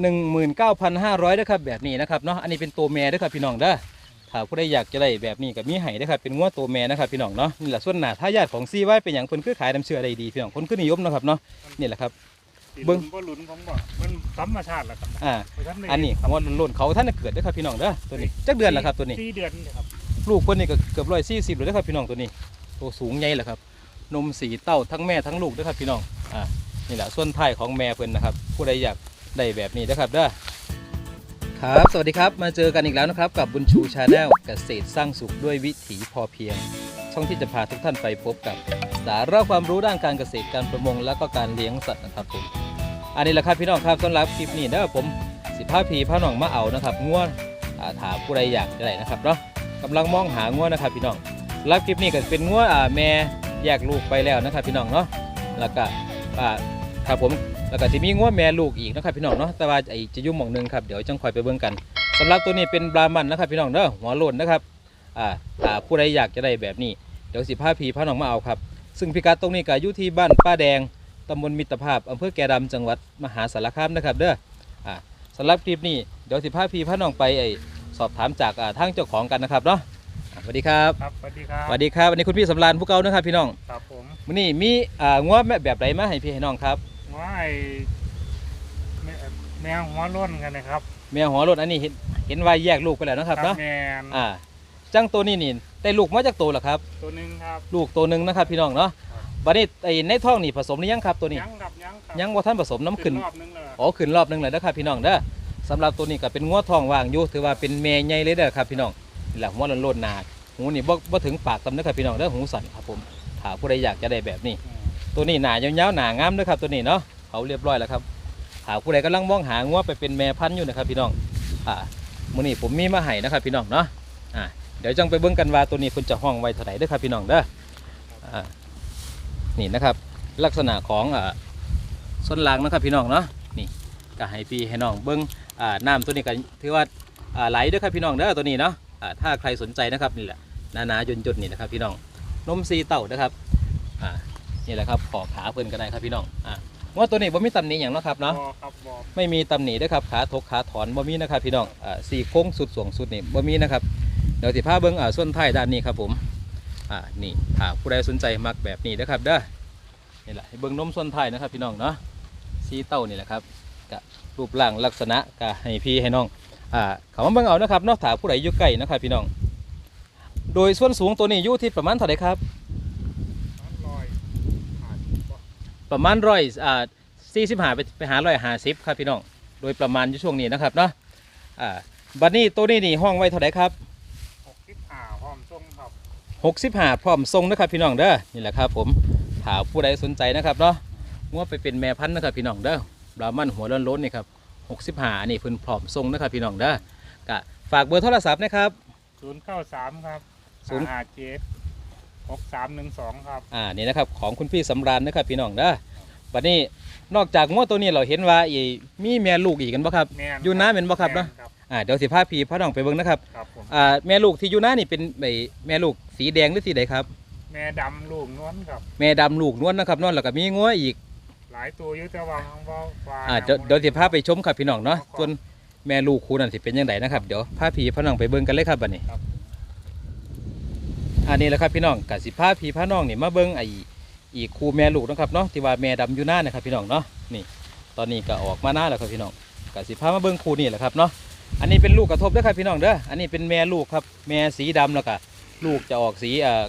19,500นะครับแบบนี้นะครับเนาะอันนี้เป็นตัวแม่เด้อครับพี่น้องเด้อถ้าผู้ใดอยากจะได้แบบนี้ก็มีให้เด้อครับเป็นงัวตัวแม่นะครับพี่น้องเนาะนี่แหละส่วนหน้าทายาทของซีไว้เป็นอย่างเพิ่นคือขายน้ำเชื่อได้ดีพี่น้องคนคือนิยมเนาะครับเนาะนี่แหละครับ เบิ่เบิ้งงบ่หลุนของบ่มันธรรมชาติแหละครับอ่าบ่ทัได้อันนี้คำว่าล้นๆเขาท่านน่ะเกิดเด้อครับพี่น้องเด้อตัวนี้จักเดือนละครับตัวนี้ สี่เดือนเนี่ยครับลูกคนนี้ก็เกือบร้อยสี่สิบเลยนะครับพี่น้องตัวนี้ ตัวสูงใหญ่แหละครับ นมสีเต้าทั้งแม่ทั้งลูกนะครับพี่น้อง อ่า นี่แหละส่วนท้ายของแม่เพิ่นนะครับ ผู้ใดอยาก ได้แบบนี้นะครับเด้อครับ สวัสดีครับ มาเจอกันอีกแล้วนะครับ กับบุญชูชาแนลเกษตรสร้างสุขด้วยวิถีพอเพียง ช่องที่จะพาทุกท่านไปพบกับ สาระความรู้ด้านการเกษตรการประมง และก็การเลี้ยงสัตว์นะครับผมอันนี้แหละครับพี่น้องครับสำหรับคลิปนี้เด้อผมสิพาพีพาน้องมาเอานะครับง่วนถามผู้ใดอยากได้นะครับเนาะกำลังมองหางัวนะครับพี่น้องรับคลิปนี้ก็เป็นงัวอ่าแม่แยกลูกไปแล้วนะครับพี่น้องเนาะแล้วก็อ่าครับผม แล้วก็จะมีงัวแม่ลูกอีกนะครับพี่น้องเนาะแต่ว่าไอจะอยุ่งหมองหนึงครับเดี๋ยวจังคอยไปเบิ่งกันสำหรับตัวนี้เป็นบรามันนะครับพี่น้องเด้อหัวโลนนะครับอ่าถ้าผู้ใดอยากจะได้แบบนี้เดี๋ยวสิพาพีพาน้องมาเอาครับ ซึ่งพิกัดตรงนี้ก็อยู่ที่บ้านป้าแดงตำบลมิตรภาพอำเภอแก่ดำจังหวัดมหาสารคามนะครับเด้ออ่าสำหรับคลิปนี้เดี๋ยวสิพาพีพาน้องไปไอสอบถามจากอ่าทางเจ้าของกันนะครับเนาะอะสวัสดีครับครับสวัสดีครับสวัสดีครับวันนี้คุณพี่สำรานผู้เก่านะครับพี่น้องครับผมวันนี้มีอ่างัวแม่แบบไหนมาให้พี่ให้น้องครับ ว่าไอ้แม่แมวหัวโล้นกันนะครับแม่หัวรถอันนี้เห็นเห็นว่าแยกลูกไปแล้วนะครับเนาะแมนอ่าจังตัวนี้นี่ได้ลูกมาจากตัวเหรอครับ ตัวหนึงครับลูกตัวหนึ่งนะครับพี่น้องเนาะครับวันนี้ไอ้ในท้องนี่ผสมหรือยังครับตัวนี้ ยังครับยังครับยังว่าท่านผสมน้ำขึ้น รอบนึงเลยอ๋อขึ้นรอบหนึงเลยนะครับพี่น้องเด้อสำหรับตัวนี้ก็เป็นงัวทองว่างอยู่ถือว่าเป็นแม่ใหญ่เลยเด้อครับพี่น้องนี่แหละหัวโลนๆหนาหูนี่บ่บ่ถึงปากตำนะครับพี่น้องเด้อหูสั่นครับผมถ้าผู้ใดอยากจะได้แบบนี้ อืม ตัวนี้หนายาวๆหนางามด้วยครับตัวนี้เนาะเขาเรียบร้อยแล้วครับหาผู้ใดกำลังมองหางัวไปเป็นแม่พันธุ์อยู่นะครับพี่น้องอ่ามื้อนี้ผมมีมาให้นะครับพี่น้องเนาะอ่าเดี๋ยวจังไปเบิ่งกันว่าตัวนี้เพิ่นจะห้องไว้เท่าไหร่เด้อครับพี่น้องเด้ออ่านี่นะครับ ลักษณะของอ่าส้นล่างนะครับพี่น้องเนาะนี่ก็ให้พี่ให้น้องเบิ่งอ่าน้ำตัวนี้ก็ถือว่าอ่าไหลเด้อครับพี่น้องเด้อตัวนี้เนาะอ่าถ้าใครสนใจนะครับนี่แหละหนาๆจนๆนี่นะครับพี่น้องนมซีเต่านะครับ นี่แหละครับขอขาเพิ่นก็ได้ครับพี่น้องอะว่าตัวนี้บ่มีตำหนิอย่างเนาะครับเนาะ บอครับบอไม่มีตำหนิด้วยครับขาทกขาถอนบ่มีนะครับพี่น้องอ่าสี่โค้งสุดสวงสุดนี่บ่มีนะครับเดี๋ยวสิพาเบิ่งอ่าส่วนท้ายด้านนี้ครับผมอ่านี่ถ้าผู้ใดสนใจมักแบบนี้นะครับเด้อนี่แหละให้เบิ่งนมส่วนท้ายนะครับพี่น้องเนาะสีเต้านี่แหละครับกะรูปร่างลักษณะกะให้พี่ให้น้องอ่าเขามาเบิ่งเอานะครับเนาะถ้าผู้ใดอยู่ใกล้นะครับพี่น้อง โดยส่วนสูงตัวนี้อยู่ที่ประมาณเท่าไหร่ครับ มันลอยผ่านบ่ ประมาณร้อยอ่าสี่สิบห้าไปไปหาร้อยห้าสิบครับพี่น้อง โดยประมาณอยู่ช่วงนี้นะครับเนาะอ่าบัดนี้ตัวนี้นี่ห้องไว้เท่าไหร่ครับหกสิบห้าพร้อมส่งครับหกสิบห้าพร้อมทรงนะครับพี่น้องเด้อนี่แหละครับผมถ้าผู้ใดสนใจนะครับเนาะงัวไปเป็นแม่พันธุ์นะครับพี่น้องเด้อบรามันหัวโล้นๆนี่ครับหกสิบห้าอันนี้เพิ่นพร้อมทรงนะครับพี่น้องเด้อกะฝากเบอร์โทรศัพท์นะครับศูนย์เก้าสามครับศูนย์ห้าเจ็ด หกสามหนึ่งสองครับอ่านี่นะครับของคุณพี่สำราญนะครับพี่น้องเด้อบัดนี้นอกจากงัวตัวนี้เราเห็นว่าอีมีแม่ลูกอีกกันบ่ครับแมนอยู่น้ำเป็นบ่ครับเนาะแม่ครับ อ่าเดี๋ยวสิพาพี่พาน้องไปเบิ่งนะครับครับผม อ่าแม่ลูกที่อยู่หน้านี่เป็นไอ้แม่ลูกสีแดงหรือสีใดครับ แม่ดำลูกนวลครับ แม่ดำลูกนวลนะครับนวลแล้วก็มีงัวอีก หลายตัวอยู่แต่ว่าของบ่ฟ้าอ่าเดี๋ยวเดี๋ยวสิพาไปชมครับพี่น้องเนาะส่วนแม่ลูกคู่นั่นสิเป็นยังไงนะครับเดี๋ยวพาพี่พาน้องไปเบิ่งกันเลยครับบัดนี้ ครับ อันนี้แหละครับพี่น้องกับสิพาพี่พาน้องนี่มาเบิ่งไออีกคูแม่ลูกนะครับเนาะที่ว่าแม่ดำอยู่หน้านะครับพี่น้องเนาะนี่ ตอนนี้ก็ออกมาหน้าแล้วครับพี่น้องกับสิพามาเบิ่งคูนี่แหละครับเนาะอันนี้เป็นลูกกระทบเด้อครับพี่น้องเด้ออันนี้เป็นแม่ลูกครับแม่สีดำแล้วก็ลูกจะออกสีเอ่อ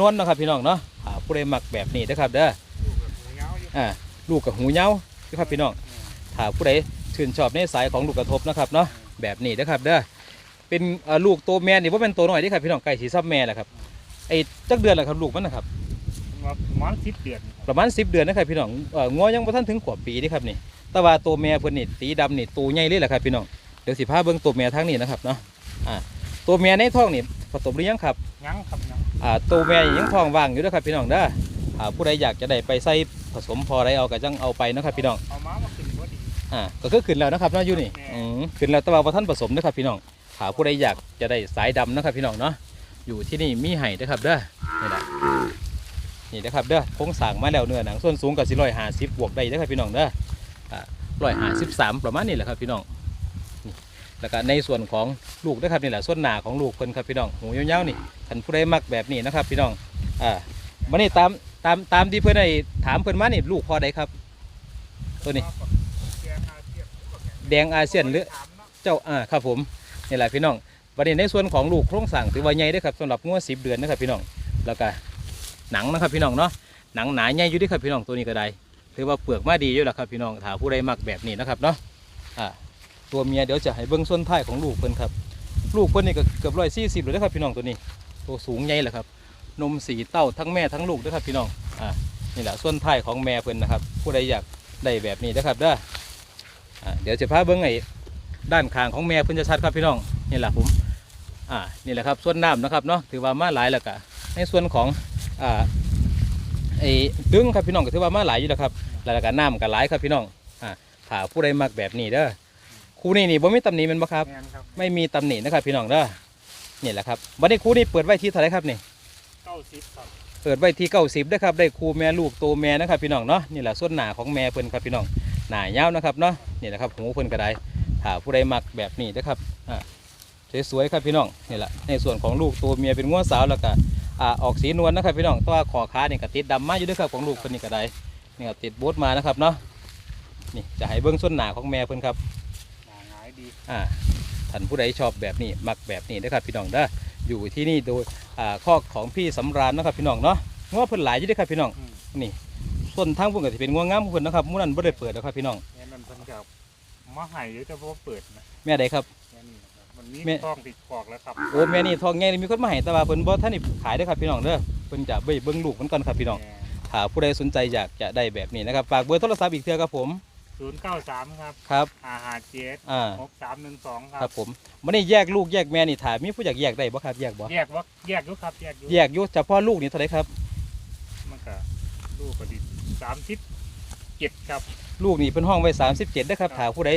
นวลๆนะครับพี่น้องเนาะอ่าผู้ใดมักแบบนี้นะครับเด้อลูกกับหัวเงาอ่าลูกกับหูเย้าครับพี่น้องถ้าผู้ใดชื่นชอบในสายของลูกกระทบนะครับเนาะแบบนี้นะครับเด้อเป็นเอ่อลูกตัวแม่นี่ว่าเป็นตัวน้อยเด้อครับพี่น้องไก่สีซับแม่แหละครับ ไอ้จักเดือนแหละครับลูกมันนะครับว่าประมันสิบเดือนครับประมาณ10เดือนนะครับพี่น้องเอ่องอยังบ่ทันถึงขวบปีนี่ครับนี่แต่ว่าตัวแม่เพิ่นนี่สีดำนี่ตัวใหญ่เลยแหละครับพี่น้องเดี๋ยวสิพาเบิ่งตัวแม่ทางนี้นะครับเนาะอ่าตัวแม่ในท้องนี่ผสมหรือยังครับยังครับยังอ่าตัวแม่ยังท้องว่างอยู่เด้อครับพี่น้องเด้ออ่าผู้ใดอยากจะได้ไปใส่ผสมพอได้เอาก็จังเอาไปนะครับพี่น้องเอาม้ามาขึ้นก็ดีอ่าก็คือขึ้นแล้วนะครับเนาะอยู่นี่แม่อืมขึ้นแล้วแต่ว่าบ่ท่านผสมนะครับพี่น้องหาผู้ใดอยากจะได้สายดำนะครับพี่น้องเนาะ อยู่ที่นี่มีไห้นะครับเด้อนี่แหละนี่นะครับเด้อโครงสร้างมาแล้วเนื้อหนังส่วนสูงกับ450บวกได้นะครับพี่น้องเด้ออ่าร้อยห้าสิบสามประมาณนี้แหละครับพี่น้องนี่แล้วก็ในส่วนของลูกนะครับนี่แหละส่วนหนาของลูกเพิ่นครับพี่น้องหูยาวๆนี่คันผู้ใดมักแบบนี้นะครับ พี่น้องอ่ามานี่ตามตามตามที่เพิ่อนได้ถามเพิ่อนมานี่ลูกพอใดครับ ตัวนี้ แดงอาเซียนหรือเจ้าอ่าครับผมนี่แหละพี่น้อง ประเด็นในส่วนของลูกโครงสร้างถือว่าใหญ่ด้อครับสำหรับงวดสิบเดือนนะครับพี่น้องแล้วก็หนังนะครับพี่น้องเนาะหนังหนาใหญ่อยู่ด้วยครับพี่น้องตัวนี้ก็ได้ถือว่าเปลือกมาดีอยู่แล้วครับพี่น้องถ้าผู้ใดมักแบบนี้นะครับเนาะอ่าตัวเมียเดี๋ยวจะให้เบิ้งส่วนท้ายของลูกเพิ่นครับลูกเพิ่นนี่ก็เกือบร้อยสี่สิบเลยนะครับพี่น้องตัวนี้ ตัวสูงใหญ่แหละครับนมสีเต้าทั้งแม่ทั้งลูกด้วยครับพี่น้องอ่านี่แหละส่วนท้ายของแม่เพิ่นนะครับ ผู้ใดอยากได้แบบนี้นะครับเด้อเดี๋ยวจะพาเบิ้งไอ้ด้านข้างของแม่เพิ่นจะชัดครับพี่น้องนี่แหละผม อ่านี่แหละครับส่วนน้ำนะครับเนาะถือว่ามาหลายแล้วก็ในส่วนของอ่าไอ้ดึงครับพี่น้องก็ถือว่ามาหลายอยู่แล้วครับแล้วก็น้ำก็หลายครับพี่น้องอ่าถ้าผู้ใดมักแบบนี้เด้อคู่นี้นี่บ่มีตำหนิแมันบ่ครับแมนครับ ไม่มีตำหนินะครับ พี่น้องเด้อนี่แหละครับวันนี้คู่นี้เปิดไว้ที่เท่าไหรครับนี่เก้าสิบครับเปิดไว้ที่เก้าสิบด้ครับได้คู่แม่ลูกโตแม่นะครับพี่น้องเนาะนี่แหละส่วนหนาของแม่เพิ่นครับพี่น้องหนายาวนะครับเนาะนี่แหละครับหูเพิ่นก็ได้ถ้าผู้ใดมักแบบนี้นะครับอ่า สวยๆครับพี่น้องนี่แหละในส่วนของลูกตัวเมียเป็นง้วสาวแล้วก็อ่าออกสีนวลนะครับพี่น้องแตัวาขอขานี่ก็ติดดำมาอยู่ด้วยครับของลูกเพิ่นนี่ก็ได้นี่ก็ติดโบทมานะครับเนาะนี่จะให้เบิ้งส่วนหนาของแม่เพิ่นครับหนาหงายดีอ่าท่านผู้ใดชอบแบบนี้มักแบบนี้นะครับพี่น้องเด้ออยู่ที่นี่โดยอ่าข้อกของพี่สำราญนะครับพี่น้องเนาะง้อเพิ่นหลายอยู่เด้วยครับพี่น้องอืมนี่ต้นทางพวกก็สิเป็นง้วงามของเพิ่นนะครับมื้อนั้นบ่ได้เปิดนะครับพี่น้องแม่นั่นเพิ่นกับมาให้เดี๋ยวจะพอเปิดนะแม่ใดครับแม่นี่นะครับมันมีแม่ ท้องติดขอกแล้วครับโอ้แม่นี่ทองใหญ่นี่มีคนมาให้แต่ว่าเพิ่นบ่ทันได้ขายเด้อครับพี่น้องเด้อเพิ่นจะไปเบิ่งลูกมันก่อนครับพี่น้องถ้าผู้ใดสนใจอยากจะได้แบบนี้นะครับฝากเบอร์โทรศัพท์อีกเทื่อครับผมศูนย์เก้าสามครับครับอาหารเจ็ดอ่าหกสามหนึ่งสองคครัรับบผมมื้อนี้แยกลูกแยกแม่นี่ถ้ามีผู้อยากแยกได้บ่ครับแยกบ่แยกว่าแยกอยุครับแยกอยุแยกอยู่เฉพาะลูกนี่เท่าไหร่ครับมันก็ลูกก็ดิสามสิบเจ็ดครับ ลูกนี่เพิ่นห้องไว้ 37นะครับถ้าผู้ใด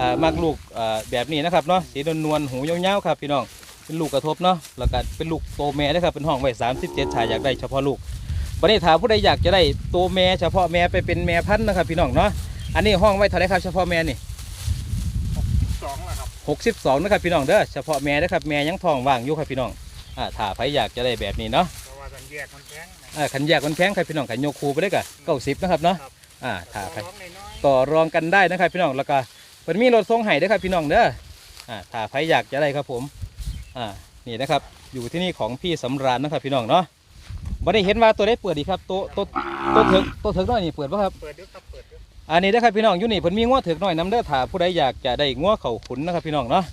อ่ามักลูกอ่าแบบนี้นะครับเนาะสีนวลๆหูยาวๆครับพี่น้องเป็นลูกกระทบเนาะแล้วก็เป็นลูกโตแม่นะครับเป็นห้องไว้ 37ชายอยากได้เฉพาะลูกวันนี้ถ้าผู้ใดอยากจะได้โตแม่เฉพาะแม่ไปเป็นแม่พันธุ์นะครับพี่น้องเนาะอันนี้ห้องไว้เท่าไหรครับเฉพาะแม่นี่สองแล้วครับ62นะครับพี่น้องเด้อเฉพาะแม่นะครับแม่ยังท้องว่างอยู่ครับพี่น้องอ่าถ้าใครอยากจะได้แบบนี้เนาะเพราะว่ากันแยกมันแพงนะ อ่าขันแยกมันแพงครับพี่น้องขันโยคูไปได้กะ90นะครับเนาะครับ อ่าถ้าใครร้องน้อยต่อรองกันได้นะครับพี่น้องแล้วก็เพิ่นมีรถส่งให้ด้วยครับพี่น้องเด้ออ่าถ้าใครอยากจะได้ครับผมอ่านี่นะครับ อยู่ที่นี่ของพี่สำราญนะครับพี่น้องเนาะวันนี้เห็นว่าตัวได้เปิดดีครับตัวตัวตัวเถิกตัวเถิกน้อยนี่เปิดป่ะครับๆเปิดอยุครับเปิดอยุอันนี้นะครับพี่น้องอยู่นี่เพิ่นมีง้อเถิกน้อยน้ำเด้อถ้าผู้ใดอยากจะได้ง้อเข่าขุนนะครับพี่น้องเนาะ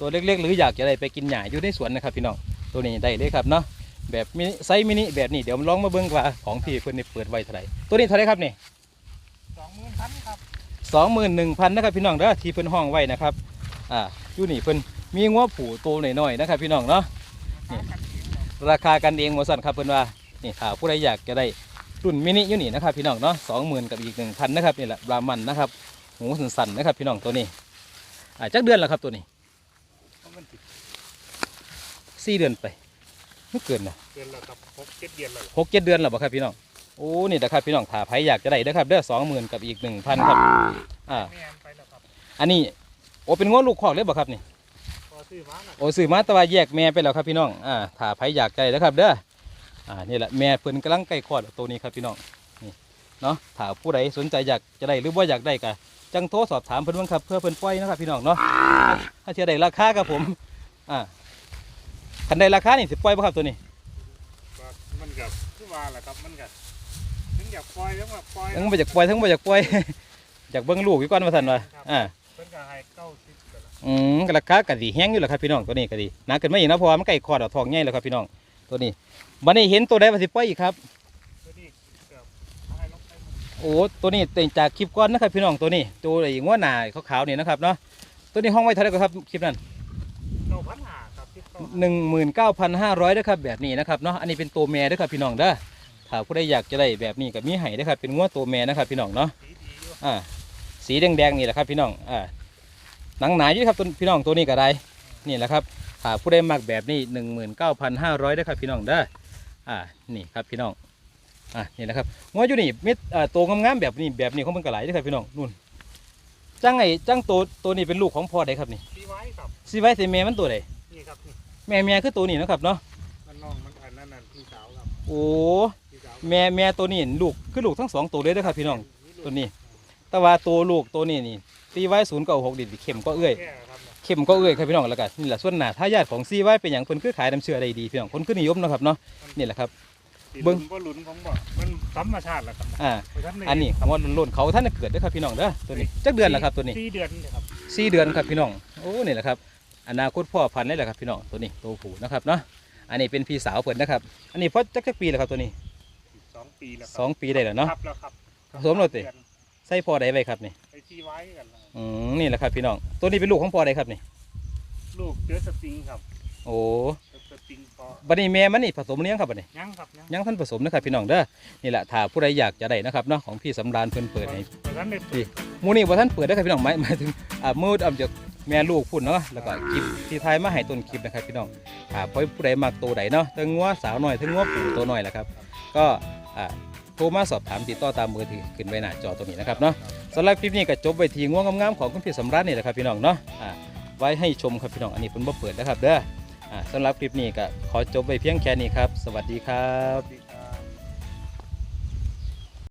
ตัวเล็กๆ หรืออยากจะได้ไปกินหญ้าอยู่ในสวนนะครับพี่น้องตัวนี้ได้เลยครับเนาะแบบมินิไซส์มินิแบบนี้เดี๋ยวลองมาเบิ่งว่าของพี่เพิ่นนี่เปิดไว้เท่าไหร่ตัวนี้เท่าไหร่ครับนี่สองหมื่นพัน ครับสองหมื่นหนึ่งพันนะครับพี่น้องเด้อที่เพิ่นห้องไว้นะครับอ่าอยู่นี่เพิ่นมีง้อผูโตหน่อยๆนะครับพี่น้องเนาะนี่ราคากันเองว่าสั่นครับเพิ่นว่านี่ถ้าผู้ใดอยากจะได้รุ่นมินิอยู่นี่นะครับพี่น้องเนาะสองหมื่นกับอีกหนึ่งพันนะครับนี่แหละบรามันนะครับหูสันๆนะครับพี่น้องตัวนี้อ่าจักเดือนแล้วครับตัวนี้มันติดสี่เดือนไปไม่เกินนะเดือนละครับหกเจ็ดเดือนแล้วหกเจ็ดเดือนแล้วบ่ครับพี่น้อง โอ้นี่นะครับพี่น้องถ้าใครอยากจะได้เด้อครับเด้อสองหมื่นกับอีกหนึ่งพันครับอ่าแม่นไปแล้วครับอันนี้โอ้เป็นง้อลูกคอกเลยบ่ครับนี่ พอซื้อมาน่ะโอ้ซื้อมาแต่ว่าแยกแม่ไปแล้วครับพี่น้อง อ่าถ้าใครอยากได้นะครับเด้อ อ่า นี่แหละแม่เพิ่นกำลังใกล้คลอดตัวนี้ครับพี่น้อง นี่ เนาะถ้าผู้ใดสนใจอยากจะได้หรือว่าอยากได้ก็จังโทรสอบถามเพิ่นเบิ่งครับเพื่อเพิ่นปล่อยนะครับพี่น้องเนาะ ถ้าเทียได้ราคาครับผม อ่าคันได้ราคานี่สิปล่อยบ่ครับตัวนี้ก็มันกับคือว่าแหละครับมันกับถึง อยากปล่อยแล้วก็ปล่อยทั้งบ่อยากปล่อยทั้งบ่อยากปล่อยอยากเบิ่งลูกอยู่ก่อนว่าซั่นว่าอ่าเพิ่นก็ให้เก้าสิบก็ละอืมก็ราคาก็ดีแฮงอยู่แหละครับพี่น้องตัวนี้ก็ดีหนักขึ้นมาอีกนะเพราะว่ามันใกล้คลอดแล้วท้องใหญ่แล้วครับพี่น้องตัวนี้บัดนี้เห็นตัวใดว่าสิปล่อยอีกครับ ตัวนี้เกือบให้ลงไปหมดโอ้ตัวนี้เต็มจากคลิปก้อนนะครับพี่น้องตัวนี้ตัวไอ้ง้วหนาขาวๆนี่นะครับเนาะตัวนี้ห้องไว้เท่าไหร่ครับคลิปนั้น เก้าพันห้าครับที่เก้าหนึ่งหมื่นเก้าพันห้าร้อยนะครับแบบนี้นะครับเนาะอันนี้เป็นตัวแม่ด้วยครับพี่น้องเด้อ ถ้าผู้ใดอยากจะได้แบบนี้กับมีไห้ด้วยครับ เป็นง้วตัวแม่นะครับ พี่น้องเนาะสีดีอยู่อ่าสีแดงๆนี่แหละครับ พี่น้องอ่าหนังหนาอยู่ครับตัวพี่น้องตัวนี้ก็ได้นี่แหละครับถ้าผู้ใดมักแบบนี้หนึ่งหมื่นเก้าพันห้าร้อยด้วยครับ พี่น้องเด้ออ่านี่ครับพี่น้องอ่านี่นะครับง้วอยู่นี่เม็ดอ่าตัวงามๆแบบนี้แบบนี้ของมันก็หลายด้วยครับพี่น้องนู่นจังไงจังตัวตัวนี้เป็นลูกของพ่อใดครับนี่ที่ไว้ครับสิไว้แต่แม่มันตัวใดนี่ครับนี่แม่แม่คือตัวนี้เนาะครับเนาะมันน้องมันอันนั้นน่ะพี่สาวครับโอ้พี่สาว แม่แม่ตัวนี้ลูกคือลูกทั้งสองตัวเลยเด้อครับพี่น้องตัวนี้ แต่ว่าตัวลูกตัวนี้นี่ตีไว้ศูนย์เก้าหกดิเข้มก็เอื้อยแก่ครับเนี่ยเข้มก็เอื้อยครับพี่น้องแล้วกันนี่แหละส่วนหน้าถ้าญาติของซีไว้เป็นอย่างเพิ่นคือขายน้ำเชื่อได้ดีพี่น้องคนคือนิยมเนาะครับเนาะนี่แหละครับสีเบิ่หงลุนก็หลุนของบ่มันธรรมชาติแหละครับอ่าไปทำใอันนี้ของว่าล้นๆเขาท่านน่ะเกิดเด้อครับพี่น้องเด้อตัวนี้จักเดือนแล้วครับตัวนี้สี่เดือนเนี่ยครับสี่เดือนครับพี่น้องโอ้นี่แหละครับอนาคตพ่อพันธุ์ได้แหละครับพี่น้องตัวนี้ตัวผู้นะครับเนาะอันนี้เป็นพี่สาวเพิ่นนะครับ อันนี้พ่อจักจักปีแล้วครับตัวนี้สอง ปีแล้วคสรัองปีได้แล้วเนาะ ครับแล้วครับผสมแล้วติดือนใส่พ่อใดไว้ครับนี่ไปที่ไว้กันแล้วอืมนี่แหละครับพี่น้องตัวนี้เป็นลูกของพ่อใดครับนี่ ลูกเชื้อสปริงครับโอ้เชื้อสปริงพอบัดนี้แม่มันนี่ผสมเลี้ยงครับบัดนี้ ยังครับยังยังท่านผสมนะครับพี่น้องเด้อนี่แหละถ้าผู้ใดอยากจะได้นะครับเนาะของพี่สำราญเพิ่นเปิดให้ตอนนั้นได้ดีหมูนี่บ่ท่านเปิดได้อครับพี่น้องหมายหมายถึงอ่ามืดอำจากแม่ลูกพุ่นเนาะแล้วก็คลิปที่ถ่ายมาให้ต้นคลิปนะครับพี่น้องถ้าผู้ใดมักตัวใดเนาะทั้งงัวสาวน้อยทั้งงัวปู่ตัวน้อยแหละครับก็อ่า โทรมาสอบถามติดต่อตามมือถือขึ้นไว้หน้าจอตรงนี้นะครับเนาะสำหรับคลิปนี้ก็จบไว้ที่งัวงามๆของคุณพี่สำราญนี่แหละครับพี่น้องเนาะอ่าไว้ให้ชมครับพี่น้องอันนี้เพิ่นบ่เปิดนะครับเด้ออ่าสำหรับคลิปนี้ก็ขอจบไว้เพียงแค่นี้ครับ สวัสดีครับสวัสดีครับ